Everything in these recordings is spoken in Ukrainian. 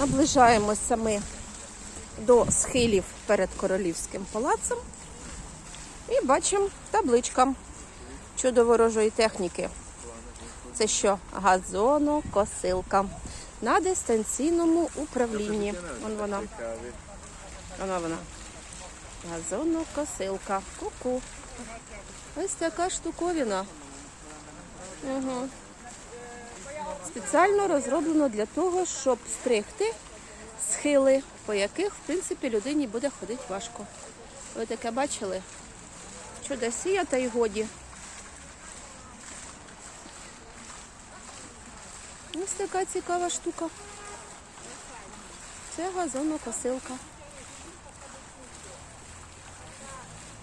Наближаємося ми до схилів перед королівським палацом і бачимо табличка чудо ворожої техніки. Це що? Газонокосилка на дистанційному управлінні. Вон вона. Вона вона. Газонокосилка. Ку-ку. Ось така штуковина. Угу. Спеціально розроблено для того, щоб стригти схили, по яких, в принципі, людині буде ходити важко. Ви таке бачили? Чудосія та й годі. Ось така цікава штука. Це газонокосилка.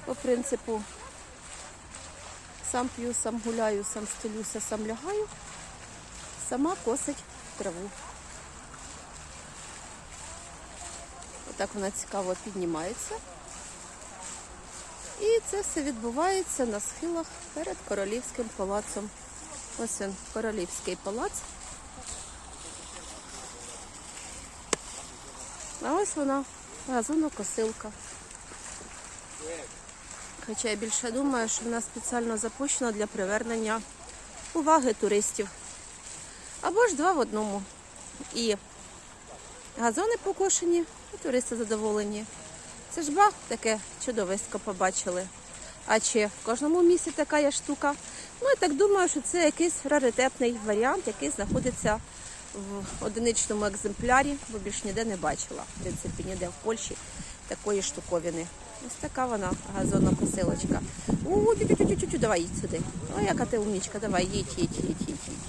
По принципу сам п'ю, сам гуляю, сам стелюся, сам лягаю, сама косить траву. Отак вона цікаво піднімається. І це все відбувається на схилах перед королівським палацом. Ось він, королівський палац. А ось вона, газонокосилка. Хоча я більше думаю, що вона спеціально запущена для привернення уваги туристів. Або ж два в одному. І газони покошені, і туристи задоволені. Це ж ба, таке чудовисько побачили. А чи в кожному місці така є штука? Ну, я так думаю, що це якийсь раритетний варіант, який знаходиться в одиничному екземплярі, бо більш ніде не бачила. В принципі, ніде в Польщі такої штуковини. Ось така вона газонна посилочка. У, тю-тю-тю-тю, давай їдь сюди. О, яка ти умнічка, давай, їдь, їдь, їдь, їдь, їдь.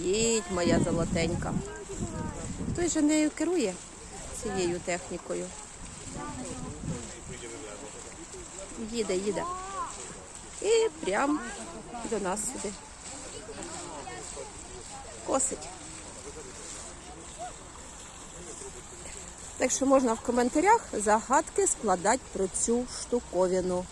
Їдь, моя золотенька. Хтось же нею керує цією технікою. Їде, їде. І прям до нас сюди. Косить. Так що можна в коментарях загадки складати про цю штуковину.